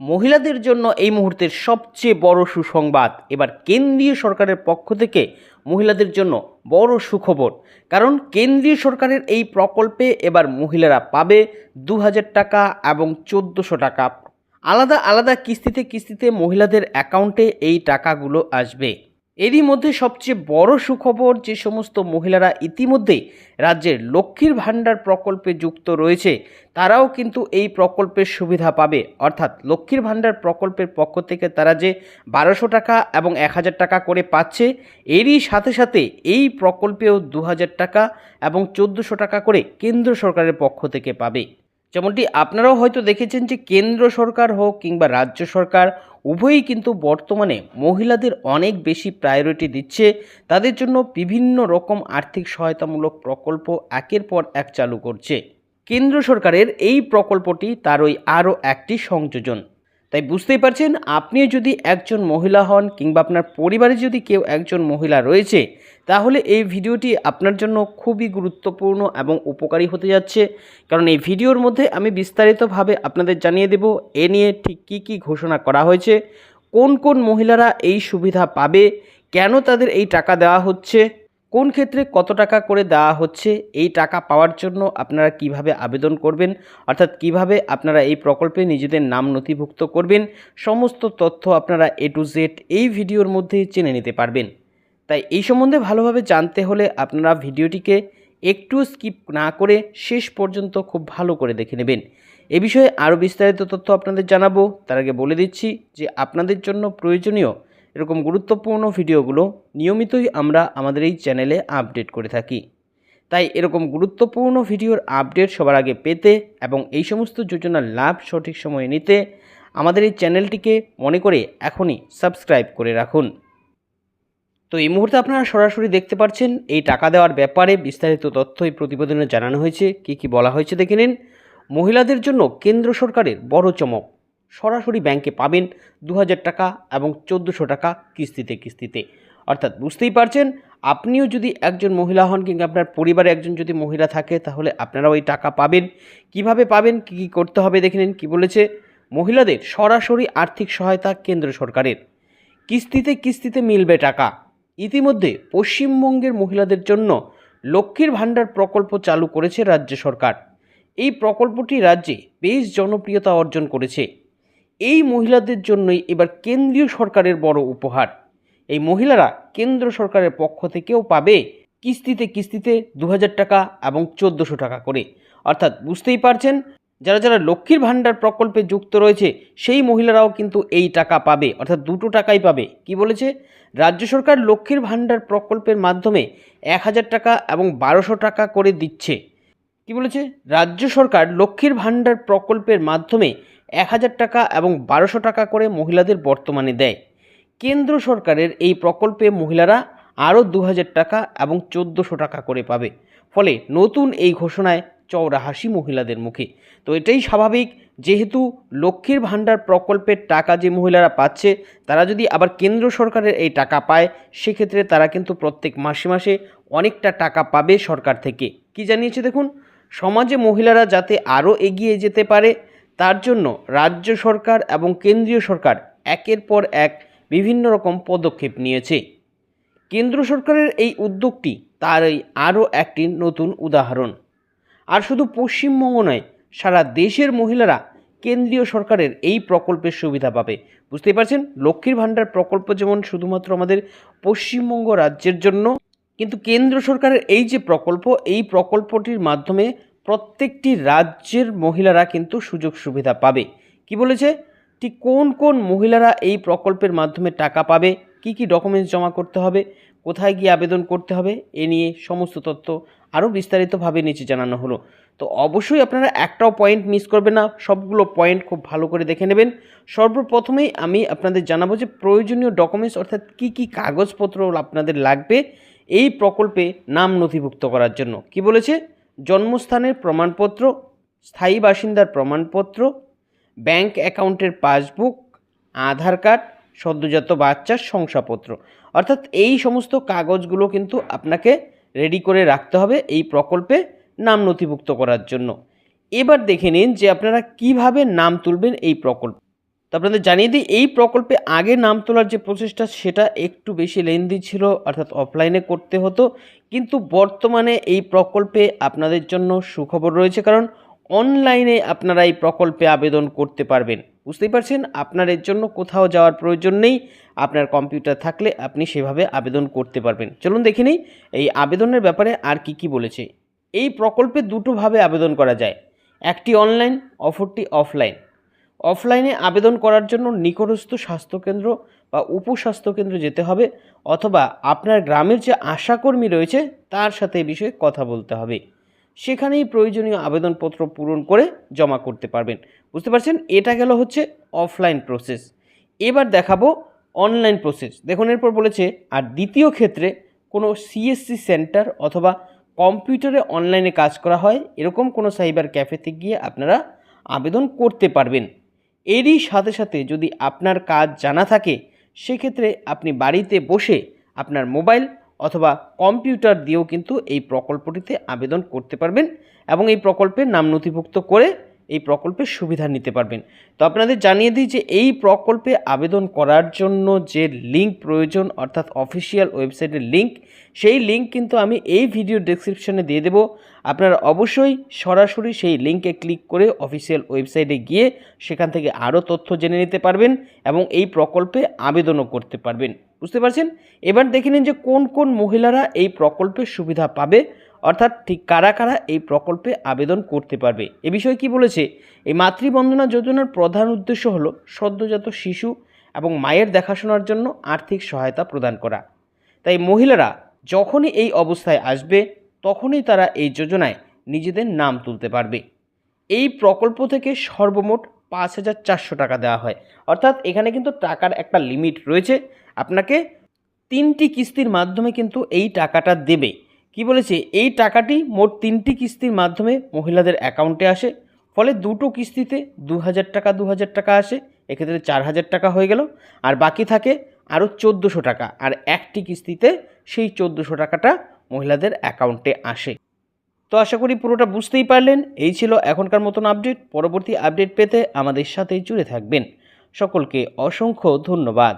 মহিলাদের জন্য এই মুহূর্তের সবচেয়ে বড় সুসংবাদ। এবার কেন্দ্রীয় সরকারের পক্ষ থেকে মহিলাদের জন্য বড় সুখবর। কারণ কেন্দ্রীয় সরকারের এই প্রকল্পে এবার মহিলারা পাবে দু হাজার টাকা এবং চোদ্দোশো টাকা। আলাদা আলাদা কিস্তিতে কিস্তিতে মহিলাদের অ্যাকাউন্টে এই টাকাগুলো আসবে। এরই মধ্যে সবচেয়ে বড় সুখবর যে সমস্ত মহিলারা ইতিমধ্যেই রাজ্যের লক্ষ্মীর ভাণ্ডার প্রকল্পে যুক্ত রয়েছে, তারাও কিন্তু এই প্রকল্পের সুবিধা পাবে। অর্থাৎ লক্ষ্মীর ভাণ্ডার প্রকল্পের পক্ষ থেকে তারা যে বারোশো টাকা এবং এক হাজার টাকা করে পাচ্ছে, এরই সাথে সাথে এই প্রকল্পেও দু হাজার টাকা এবং চোদ্দোশো টাকা করে কেন্দ্র সরকারের পক্ষ থেকে পাবে। যেমনটি আপনারাও হয়তো দেখেছেন যে কেন্দ্র সরকার হোক কিংবা রাজ্য সরকার, উভয়ই কিন্তু বর্তমানে মহিলাদের অনেক বেশি প্রায়োরিটি দিচ্ছে। তাদের জন্য বিভিন্ন রকম আর্থিক সহায়তামূলক প্রকল্প একের পর এক চালু করছে। কেন্দ্র সরকারের এই প্রকল্পটি তারই আরও একটি সংযোজন। তাই বুঝতেই পারছেন, আপনি যদি একজন মহিলা হন কিংবা আপনার পরিবারে যদি কেউ একজন মহিলা রয়েছে, তাহলে এই ভিডিওটি আপনার জন্য খুবই গুরুত্বপূর্ণ এবং উপকারী হতে যাচ্ছে। কারণ এই ভিডিওর মধ্যে আমি বিস্তারিতভাবে আপনাদের জানিয়ে দেব, এ নিয়ে ঠিক কী কী ঘোষণা করা হয়েছে, কোন কোন মহিলারা এই সুবিধা পাবে, কেন তাদের এই টাকা দেওয়া হচ্ছে কোন ক্ষেত্রে কত টাকা করে দেওয়া হচ্ছে, এই টাকা পাওয়ার জন্য আপনারা কীভাবে আবেদন করবেন, অর্থাৎ কীভাবে আপনারা এই প্রকল্পে নিজেদের নাম নথিভুক্ত করবেন, সমস্ত তথ্য আপনারা এ টু জেড এই ভিডিওর মধ্যে জেনে নিতে পারবেন। তাই এই সম্বন্ধে ভালোভাবে জানতে হলে আপনারা ভিডিওটিকে একটু স্কিপ না করে শেষ পর্যন্ত খুব ভালো করে দেখে নেবেন। এ বিষয়ে আরও বিস্তারিত তথ্য আপনাদের জানাব। তার আগে বলে দিচ্ছি যে আপনাদের জন্য প্রয়োজনীয় এরকম গুরুত্বপূর্ণ ভিডিওগুলো নিয়মিতই আমরা আমাদের এই চ্যানেলে আপডেট করে থাকি। তাই এরকম গুরুত্বপূর্ণ ভিডিওর আপডেট সবার আগে পেতে এবং এই সমস্ত যোজনার লাভ সঠিক সময়ে নিতে আমাদের এই চ্যানেলটিকে মনে করে এখনই সাবস্ক্রাইব করে রাখুন। তো এই মুহূর্তে আপনারা সরাসরি দেখতে পাচ্ছেন, এই টাকা দেওয়ার ব্যাপারে বিস্তারিত তথ্য এই প্রতিবেদনে জানানো হয়েছে। কী কী বলা হয়েছে দেখে নিন। মহিলাদের জন্য কেন্দ্র সরকারের বড় চমক। সরাসরি ব্যাংকে পাবেন দু হাজার টাকা এবং চোদ্দোশো টাকা কিস্তিতে কিস্তিতে। অর্থাৎ বুঝতেই পারছেন, আপনিও যদি একজন মহিলা হন কিংবা আপনার পরিবারে একজন যদি মহিলা থাকে, তাহলে আপনারাও এই টাকা পাবেন। কীভাবে পাবেন, কী কী করতে হবে দেখে নিন, কী বলেছে? মহিলাদের সরাসরি আর্থিক সহায়তা কেন্দ্র সরকারের। কিস্তিতে কিস্তিতে মিলবে টাকা। ইতিমধ্যে পশ্চিমবঙ্গের মহিলাদের জন্য লক্ষ্মীর ভাণ্ডার প্রকল্প চালু করেছে রাজ্য সরকার। এই প্রকল্পটি রাজ্যে বেশ জনপ্রিয়তা অর্জন করেছে। এই মহিলাদের জন্যই এবার কেন্দ্রীয় সরকারের বড় উপহার। এই মহিলারা কেন্দ্র সরকারের পক্ষ থেকেও পাবে কিস্তিতে কিস্তিতে দু হাজার টাকা এবং চোদ্দোশো টাকা করে। অর্থাৎ বুঝতেই পারছেন, যারা যারা লক্ষ্মীর ভাণ্ডার প্রকল্পে যুক্ত রয়েছে, সেই মহিলারাও কিন্তু এই টাকা পাবে, অর্থাৎ দুটো টাকাই পাবে। কি বলেছে? রাজ্য সরকার লক্ষ্মীর ভাণ্ডার প্রকল্পের মাধ্যমে এক হাজার টাকা এবং বারোশো টাকা করে দিচ্ছে। কি বলেছে? রাজ্য সরকার লক্ষ্মীর ভাণ্ডার প্রকল্পের মাধ্যমে এক হাজার টাকা এবং বারোশো টাকা করে মহিলাদের বর্তমানে দেয়। কেন্দ্র সরকারের এই প্রকল্পে মহিলারা আরও দু হাজার টাকা এবং চোদ্দোশো টাকা করে পাবে। ফলে নতুন এই ঘোষণায় চওড়া হাসি মহিলাদের মুখে। তো এটাই স্বাভাবিক, যেহেতু লক্ষ্মীর ভাণ্ডার প্রকল্পের টাকা যে মহিলারা পাচ্ছে, তারা যদি আবার কেন্দ্র সরকারের এই টাকা পায়, সেক্ষেত্রে তারা কিন্তু প্রত্যেক মাসে মাসে অনেকটা টাকা পাবে সরকার থেকে। কি জানিয়েছে দেখুন? সমাজে মহিলারা যাতে আরও এগিয়ে যেতে পারে তার জন্য রাজ্য সরকার এবং কেন্দ্রীয় সরকার একের পর এক বিভিন্ন রকম পদক্ষেপ নিয়েছে। কেন্দ্র সরকারের এই উদ্যোগটি তারই আরও একটি নতুন উদাহরণ। আর শুধু পশ্চিমবঙ্গ নয়, সারা দেশের মহিলারা কেন্দ্রীয় সরকারের এই প্রকল্পের সুবিধা পাবে। বুঝতেই পারছেন? লক্ষ্মীর ভাণ্ডার প্রকল্প যেমন শুধুমাত্র আমাদের পশ্চিমবঙ্গ রাজ্যের জন্য, কিন্তু কেন্দ্র সরকারের এই যে প্রকল্প, এই প্রকল্পটির মাধ্যমে প্রত্যেকটি রাজ্যের মহিলারা কিন্তু সুযোগ সুবিধা পাবে। কি বলেছে? ঠিক কোন কোন মহিলারা এই প্রকল্পের মাধ্যমে টাকা পাবে? কি কি ডকুমেন্টস জমা করতে হবে? কোথায় গিয়ে আবেদন করতে হবে? এ নিয়ে সমস্ত তথ্য আরও বিস্তারিতভাবে নিচে জানানো হলো। তো অবশ্যই আপনারা একটাও পয়েন্ট মিস করবেন না। সবগুলো পয়েন্ট খুব ভালো করে দেখে নেবেন। সর্বপ্রথমেই আমি আপনাদের জানাব যে প্রয়োজনীয় ডকুমেন্টস অর্থাৎ কি কি কাগজপত্র আপনাদের লাগবে এই প্রকল্পে নাম নথিভুক্ত করার জন্য। কি বলেছে? জন্মস্থানের প্রমাণপত্র, স্থায়ী বাসিন্দার প্রমাণপত্র, ব্যাংক অ্যাকাউন্টের পাসবুক, আধার কার্ড, সদ্যজাত বাচ্চার শংসাপত্র। অর্থাৎ এই সমস্ত কাগজগুলো কিন্তু আপনাকে রেডি করে রাখতে হবে এই প্রকল্পে নাম নথিভুক্ত করার জন্য। এবার দেখে নিন যে আপনারা কীভাবে নাম তুলবেন এই প্রকল্প তো আপনাদের জানিয়ে দিই, এই প্রকল্পে আগে নাম তোলার যে প্রচেষ্টা, সেটা একটু বেশি লেন্দি ছিল, অর্থাৎ অফলাইনে করতে হতো। কিন্তু বর্তমানে এই প্রকল্পে আপনাদের জন্য সুখবর রয়েছে, কারণ অনলাইনে আপনারা এই প্রকল্পে আবেদন করতে পারবেন। বুঝতেই পারছেন? আপনার এর জন্য কোথাও যাওয়ার প্রয়োজন নেই, আপনার কম্পিউটার থাকলে আপনি সেভাবে আবেদন করতে পারবেন। চলুন দেখে নিই, এই আবেদনের ব্যাপারে আর কি কি বলেছে। এই প্রকল্পে দুটোভাবে আবেদন করা যায়, একটি অনলাইন অপরটি অফলাইন অফলাইনে আবেদন করার জন্য নিকটস্থ স্বাস্থ্যকেন্দ্র বা উপস্বাস্থ্যকেন্দ্র যেতে হবে অথবা আপনার গ্রামের যে আশাকর্মী রয়েছে তার সাথে এই বিষয়ে কথা বলতে হবে। সেখানেই প্রয়োজনীয় আবেদনপত্র পূরণ করে জমা করতে পারবেন। বুঝতে পারছেন? এটা গেল হচ্ছে অফলাইন প্রসেস। এবার দেখাবো অনলাইন প্রসেস। দেখুন, এরপর বলেছে, আর দ্বিতীয় ক্ষেত্রে কোনো সিএসসি সেন্টার অথবা কম্পিউটারে অনলাইনে কাজ করা হয়, এরকম কোনো সাইবার ক্যাফেতে গিয়ে আপনারা আবেদন করতে পারবেন। এরই সাথে সাথে যদি আপনার কাজ জানা থাকে, সেক্ষেত্রে আপনি বাড়িতে বসে আপনার মোবাইল অথবা কম্পিউটার দিয়েও কিন্তু এই প্রকল্পটিতে আবেদন করতে পারবেন এবং এই প্রকল্পের নাম নথিভুক্ত করে এই প্রকল্পের সুবিধা নিতে পারবেন। তো আপনাদের জানিয়ে দিই যে এই প্রকল্পে আবেদন করার জন্য যে লিঙ্ক প্রয়োজন, অর্থাৎ অফিসিয়াল ওয়েবসাইটের লিঙ্ক, সেই লিঙ্ক কিন্তু আমি এই ভিডিও ডেসক্রিপশনে দিয়ে দেবো। আপনারা অবশ্যই সরাসরি সেই লিঙ্কে ক্লিক করে অফিসিয়াল ওয়েবসাইটে গিয়ে সেখান থেকে আরও তথ্য জেনে নিতে পারবেন এবং এই প্রকল্পে আবেদনও করতে পারবেন। বুঝতে পারছেন? এবার দেখে নিন যে কোন কোন মহিলারা এই প্রকল্পের সুবিধা পাবে। অর্থাৎ ঠিক কারা কারা এই প্রকল্পে আবেদন করতে পারবে? এ বিষয়ে কি বলেছে? এই মাতৃবন্দনা যোজনার প্রধান উদ্দেশ্য হলো সদ্যজাত শিশু এবং মায়ের দেখাশোনার জন্য আর্থিক সহায়তা প্রদান করা। তাই মহিলারা যখনই এই অবস্থায় আসবে, তখনই তারা এই যোজনায় নিজেদের নাম তুলতে পারবে। এই প্রকল্প থেকে সর্বমোট পাঁচ হাজার চারশো টাকা দেওয়া হয়। অর্থাৎ এখানে কিন্তু টাকার একটা লিমিট রয়েছে। আপনাকে তিনটি কিস্তির মাধ্যমে কিন্তু এই টাকাটা দেবে। কি বলেছে? এই টাকাটি মোট তিনটি কিস্তির মাধ্যমে মহিলাদের অ্যাকাউন্টে আসে। ফলে দুটো কিস্তিতে দু হাজার টাকা দু হাজার টাকা আসে। এক্ষেত্রে চার হাজার টাকা হয়ে গেল। আর বাকি থাকে আরও চোদ্দোশো টাকা। আর একটি কিস্তিতে সেই চোদ্দোশো টাকাটা মহিলাদের অ্যাকাউন্টে আসে। তো আশা করি পুরোটা বুঝতেই পারলেন। এই ছিল এখনকার মতন আপডেট। পরবর্তী আপডেট পেতে আমাদের সাথেই জুড়ে থাকবেন। সকলকে অসংখ্য ধন্যবাদ।